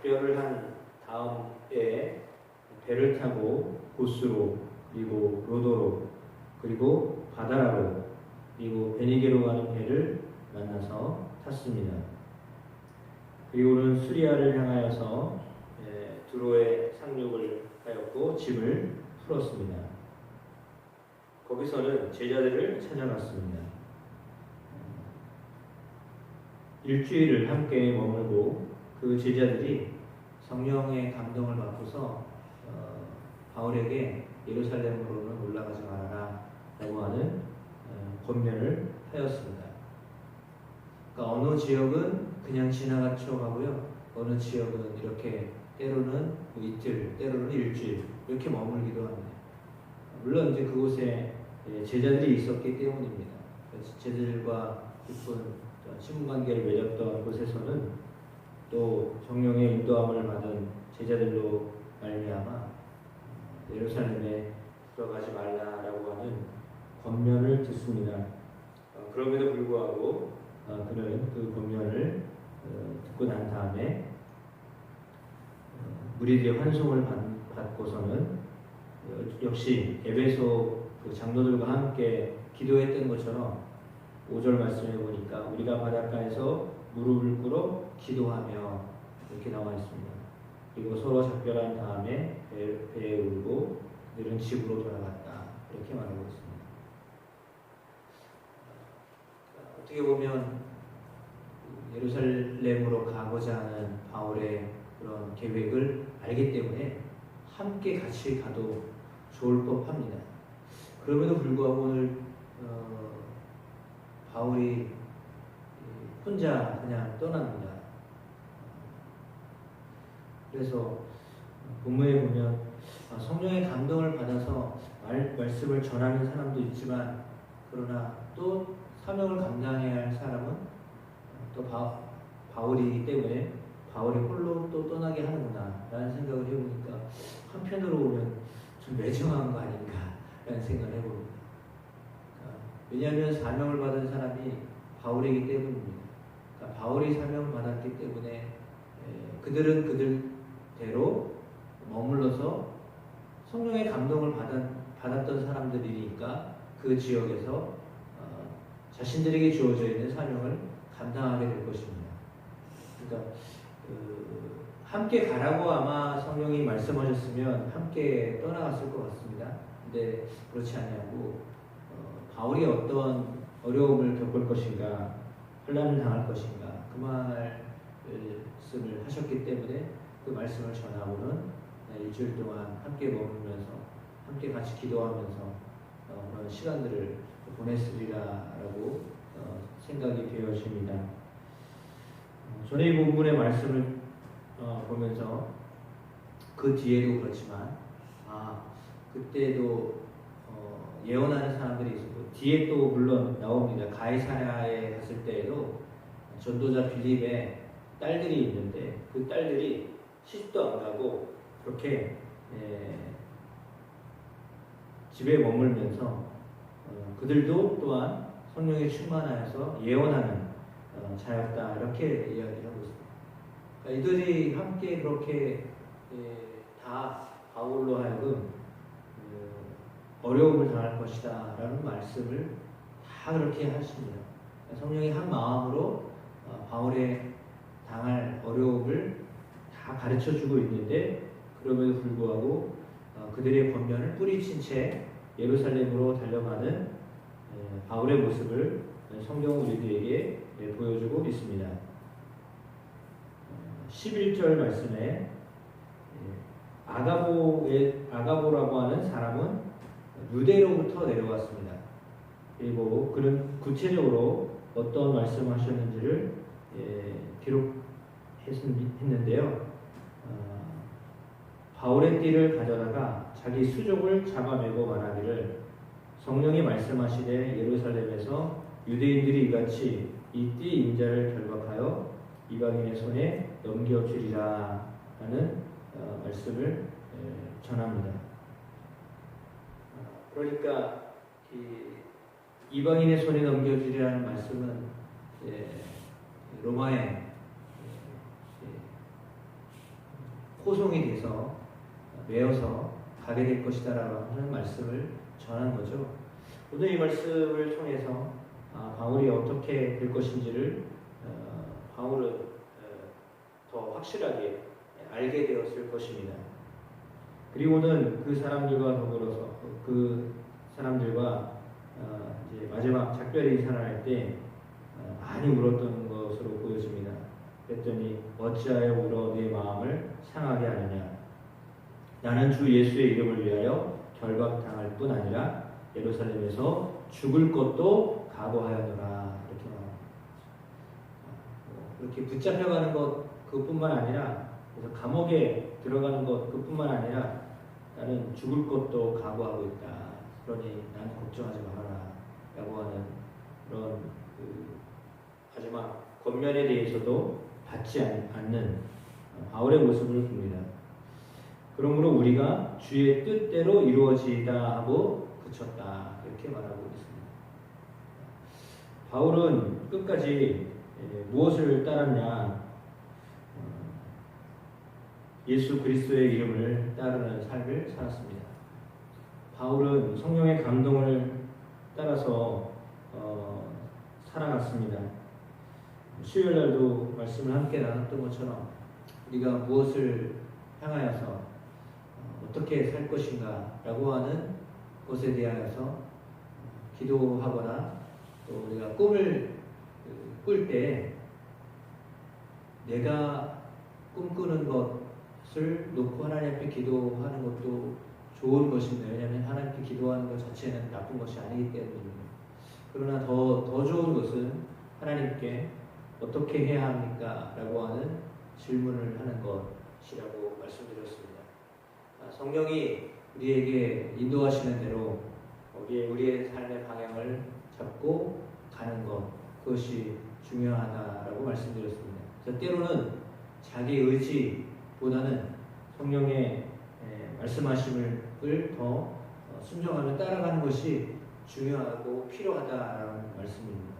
작별을 한 다음에 배를 타고 고스로 그리고 로도로 그리고 바다라로 그리고 베니게로 가는 배를 만나서 탔습니다. 그리고는 수리아를 향하여서 예, 두로에 상륙을 하였고 짐을 풀었습니다. 거기서는 제자들을 찾아갔습니다. 일주일을 함께 머물고 그 제자들이 성령의 감동을 받고서 어, 바울에게 예루살렘으로는 올라가지 말아라 라고 하는 어, 권면을 하였습니다. 그러니까 어느 지역은 그냥 지나가쳐 가고요. 어느 지역은 이렇게 때로는 뭐 이틀, 때로는 일주일 이렇게 머물기도 합니다. 물론 이제 그곳에 예, 제자들이 있었기 때문입니다. 제자들과 깊은 친분 관계를 맺었던 곳에서는 또 성령의 인도함을 받은 제자들로 말미암아 예루살렘에 들어가지 말라라고 하는 권면을 듣습니다. 어, 그럼에도 불구하고 어, 그는 그 권면을 어, 듣고 난 다음에 어, 무리들의 환송을 받, 받고서는 어, 역시 에베소 그 장로들과 함께 기도했던 것처럼 5절 말씀해 보니까 우리가 바닷가에서 무릎을 꿇어 기도하며 이렇게 나와 있습니다. 그리고 서로 작별한 다음에 배, 배에 울고 그들은 집으로 돌아갔다 이렇게 말하고 있습니다. 어떻게 보면 예루살렘으로 가고자 하는 바울의 그런 계획을 알기 때문에 함께 같이 가도 좋을 법합니다. 그럼에도 불구하고 오늘 어, 바울이 혼자 그냥 떠납니다. 그래서 본문에 보면 아, 성령의 감동을 받아서 말, 말씀을 전하는 사람도 있지만 그러나 또 사명을 감당해야 할 사람은 또 바, 바울이기 때문에 바울이 홀로 또 떠나게 하는구나 라는 생각을 해보니까 한편으로 보면 좀 매정한 거 아닌가 라는 생각을 해봅니다. 왜냐하면 사명을 받은 사람이 바울이기 때문입니다. 그러니까 바울이 사명을 받았기 때문에 그들은 그들 대로 머물러서 성령의 감동을 받은, 받았 던 사람들이니까 그 지역에서 어, 자신들에게 주어져 있는 사명을 감당하게 될 것입니다. 그러니까 그 함께 가라고 아마 성령이 말씀하셨으면 함께 떠나갔을 것 같습니다. 근데 그렇지 않냐고 바울이 어떤 어려움을 겪을 것인가, 혼란을 당할 것인가, 그 말씀을 하셨기 때문에 그 말씀을 전하고는 일주일 동안 함께 머물면서 함께 같이 기도하면서 어, 그런 시간들을 보냈으리라라고 어, 생각이 되어집니다. 어, 저는 이 본문의 말씀을 보면서 그 뒤에도 그렇지만 아 그때도 예언하는 사람들이 있었고 뒤에 또 물론 나옵니다. 가이사랴에 갔을 때에도 전도자 빌립의 딸들이 있는데 그 딸들이 시집도 안 가고 그렇게 예, 집에 머물면서 어, 그들도 또한 성령에 충만하여서 예언하는 어, 자였다 이렇게 이야기를 하고 있습니다. 그러니까 이들이 함께 그렇게 예, 다 바울로 하여금 어려움을 당할 것이다 라는 말씀을 다 그렇게 하십니다. 성령이 한 마음으로 어, 바울의 당할 어려움을 다 가르쳐 주고 있는데 그럼에도 불구하고 어, 그들의 권면을 뿌리친 채 예루살렘으로 달려가는 바울의 모습을 성경은 우리들에게 보여주고 있습니다. 11절 말씀에 아가보의 아가보라고 하는 사람은 유대로부터 내려왔습니다. 그리고 그는 구체적으로 어떤 말씀하셨는지를 예, 기록했는데요. 어, 바울의 띠를 가져다가 자기 수족을 잡아매고 말하기를 성령이 말씀하시되 예루살렘에서 유대인들이 이같이 이띠 인자를 결박하여 이방인의 손에 넘겨주리라 하는 어, 말씀을 예, 전합니다. 그러니까 이방인의 손에 넘겨주리라는 말씀은 로마의 포송이 돼서 매어서 가게 될 것이다 라고 하는 말씀을 전한 거죠. 오늘 이 말씀을 통해서 아, 바울이 어떻게 될 것인지를 어, 바울은 어, 더 확실하게 알게 되었을 것입니다. 그리고는 그 사람들과 더불어서 그 사람들과 어, 이제 마지막 작별의 이사를 때 어, 많이 울었던 것으로 보여집니다. 그랬더니 어찌하여 울어 내 마음을 상하게 하느냐 나는 주 예수의 이름을 위하여 결박당할 뿐 아니라 예루살렘에서 죽을 것도 각오하였노라 이렇게 말합니다. 뭐 이렇게 붙잡혀가는 것 그뿐만 아니라 그래서 감옥에 들어가는 것 그뿐만 아니라 나는 죽을 것도 각오하고 있다. 그러니 나는 걱정하지 말아라. 라고 하는 그런 그 마지막 권면에 대해서도 받지 않- 않는 바울의 모습을 봅니다. 그러므로 우리가 주의 뜻대로 이루어지다 하고 그쳤다. 이렇게 말하고 있습니다. 바울은 끝까지 예, 무엇을 따랐냐? 어, 예수 그리스도의 이름을 따르는 삶을 살았습니다. 바울은 성령의 감동을 따라서 어, 살아갔습니다. 수요일 날도 말씀을 함께 나눴던 것처럼 우리가 무엇을 향하여서 어, 어떻게 살 것인가 라고 하는 것에 대하여서 기도하거나 또 우리가 꿈을 그, 꿀때 내가 꿈꾸는 것을 놓고 하나님 앞에 기도하는 것도 좋은 것입니다. 왜냐하면 하나님께 기도하는 것 자체는 나쁜 것이 아니기 때문입니다. 그러나 더, 더 좋은 것은 하나님께 어떻게 해야 합니까? 라고 하는 질문을 하는 것이라고 성령이 우리에게 인도하시는 대로 우리의, 우리의 삶의 방향을 잡고 가는 것, 그것이 중요하다라고 말씀드렸습니다. 그래서 때로는 자기 의지보다는 성령의 에, 말씀하심을 더 어, 순종하며 따라가는 것이 중요하고 필요하다라는 말씀입니다.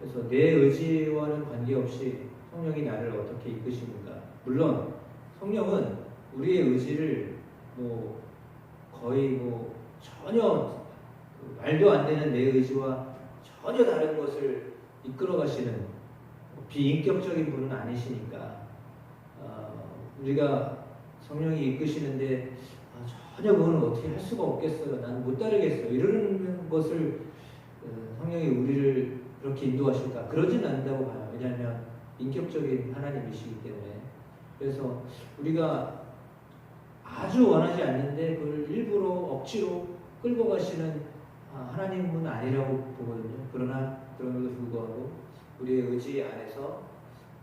그래서 내 의지와는 관계없이 성령이 나를 어떻게 이끄십니까? 물론 성령은 우리의 의지를 뭐 거의 뭐 전혀 그 말도 안 되는 내 의지와 전혀 다른 것을 이끌어 가시는 뭐 비인격적인 분은 아니시니까 어, 우리가 성령이 이끄시는데 아, 전혀 그거는 어떻게 할 수가 없겠어요. 나는 못 따르겠어. 이러는 것을 어, 성령이 우리를 그렇게 인도하실까? 그러진 않는다고 봐요. 왜냐하면 인격적인 하나님이시기 때문에. 그래서 우리가 아주 원하지 않는데 그걸 일부러 억지로 끌고 가시는 아, 하나님은 아니라고 보거든요. 그러나 그럼에도 불구하고 우리의 의지 안에서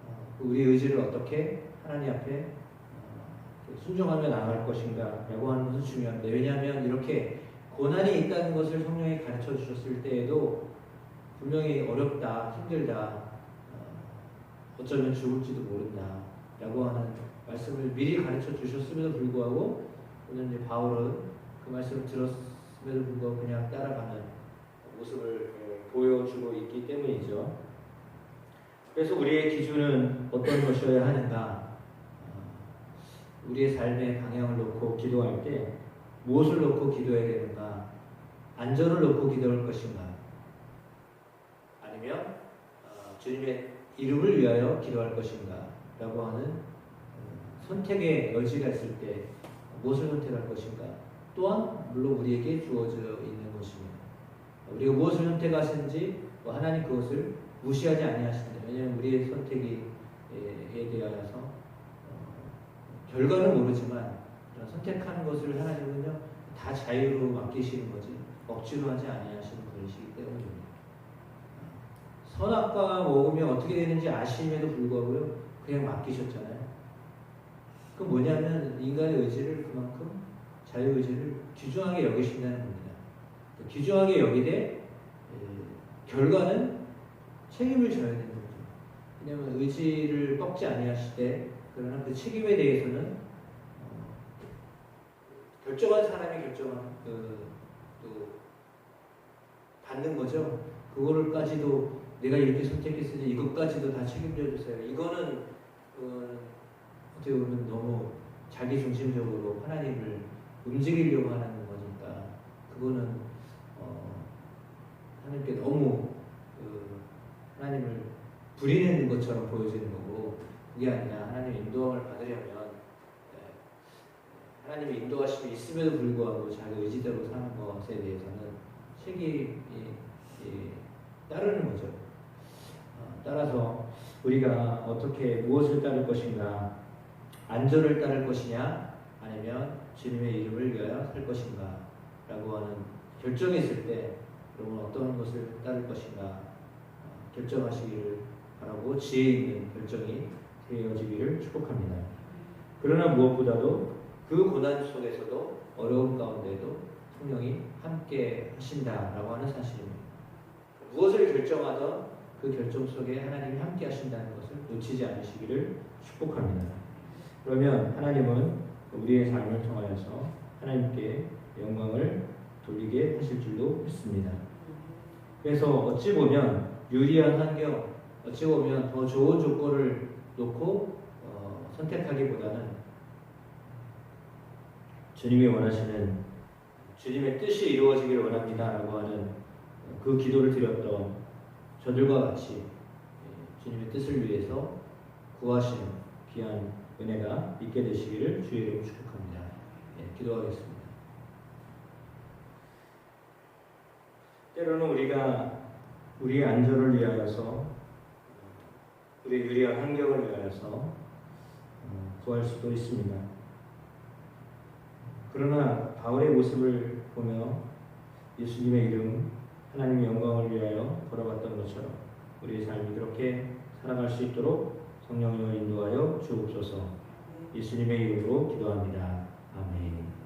어, 우리의 의지를 어떻게 하나님 앞에 어, 순종하며 나아갈 것인가라고 하는 것은 중요합니다. 왜냐하면 이렇게 고난이 있다는 것을 성령이 가르쳐 주셨을 때에도 분명히 어렵다, 힘들다, 어, 어쩌면 죽을지도 모른다라고 하는 말씀을 미리 가르쳐 주셨음에도 불구하고 오늘 이제 바울은 그 말씀을 들었음에도 불구하고 그냥 따라가는 모습을 예, 보여주고 있기 때문이죠. 그래서 우리의 기준은 어떤 것이어야 하는가? 어, 우리의 삶의 방향을 놓고 기도할 때 무엇을 놓고 기도해야 되는가? 안전을 놓고 기도할 것인가? 아니면 어, 주님의 이름을 위하여 기도할 것인가? 라고 하는 어, 선택의 여지가 있을 때 무엇을 선택할 것인가? 또한 물론 우리에게 주어져 있는 것입니다. 우리가 무엇을 선택하시는지 뭐 하나님 그것을 무시하지 아니하신다. 왜냐하면 우리의 선택에 대하여서 어, 결과는 모르지만 선택하는 것을 하나님은요 다 자유로 맡기시는 거지 억지로 하지 아니하시는 분이시기 때문입니다. 선악과 먹으면 어떻게 되는지 아심에도 불구하고요 그냥 맡기셨잖아요. 그 뭐냐면 인간의 의지를 그만큼 자유 의지를 귀중하게 여기신다는 겁니다. 귀중하게 여기되 에, 결과는 책임을 져야 되는 거죠. 왜냐하면 의지를 꺾지 아니하실 때 그러나 그 책임에 대해서는 어, 결정한 사람이 결정한 그, 또 받는 거죠. 그거를까지도 내가 이렇게 선택했으니 이것까지도 다 책임져 주세요. 이거는 어, 어떻게 보면 너무 자기 중심적으로 하나님을 움직이려고 하는 거니까 그거는 어, 하나님께 너무 그 하나님을 부리는 것처럼 보여지는 거고 그게 아니라 하나님의 인도함을 받으려면 예, 하나님의 인도하심이 있음에도 불구하고 자기 의지대로 사는 것에 대해서는 책임이 이, 따르는 거죠. 어, 따라서 우리가 어떻게 무엇을 따를 것인가 안전을 따를 것이냐 아니면 주님의 이름을 위하여 살 것인가 라고 하는 결정했을 때 여러분 어떤 것을 따를 것인가 어, 결정하시기를 바라고 지혜 있는 결정이 되어지기를 축복합니다. 그러나 무엇보다도 그 고난 속에서도 어려움 가운데도 성령이 함께 하신다라고 하는 사실입니다. 무엇을 결정하던 그 결정 속에 하나님이 함께 하신다는 것을 놓치지 않으시기를 축복합니다. 그러면 하나님은 우리의 삶을 통하여서 하나님께 영광을 돌리게 하실 줄로 믿습니다. 그래서 어찌 보면 유리한 환경, 어찌 보면 더 좋은 조건을 놓고 어, 선택하기보다는 주님이 원하시는 주님의 뜻이 이루어지기를 원합니다라고 하는 그 기도를 드렸던 저들과 같이 예, 주님의 뜻을 위해서 구하시는 귀한 은혜가 있게 되시기를 주의 이름 축복합니다. 예, 기도하겠습니다. 때로는 우리가 우리의 안전을 위하여서 우리의 유리한 환경을 위하여서 어, 구할 수도 있습니다. 그러나 바울의 모습을 보며 예수님의 이름, 하나님의 영광을 위하여 걸어갔던 것처럼 우리의 삶이 그렇게 살아갈 수 있도록 성령으로 인도하여 주옵소서. 예수님의 이름으로 기도합니다. 아멘.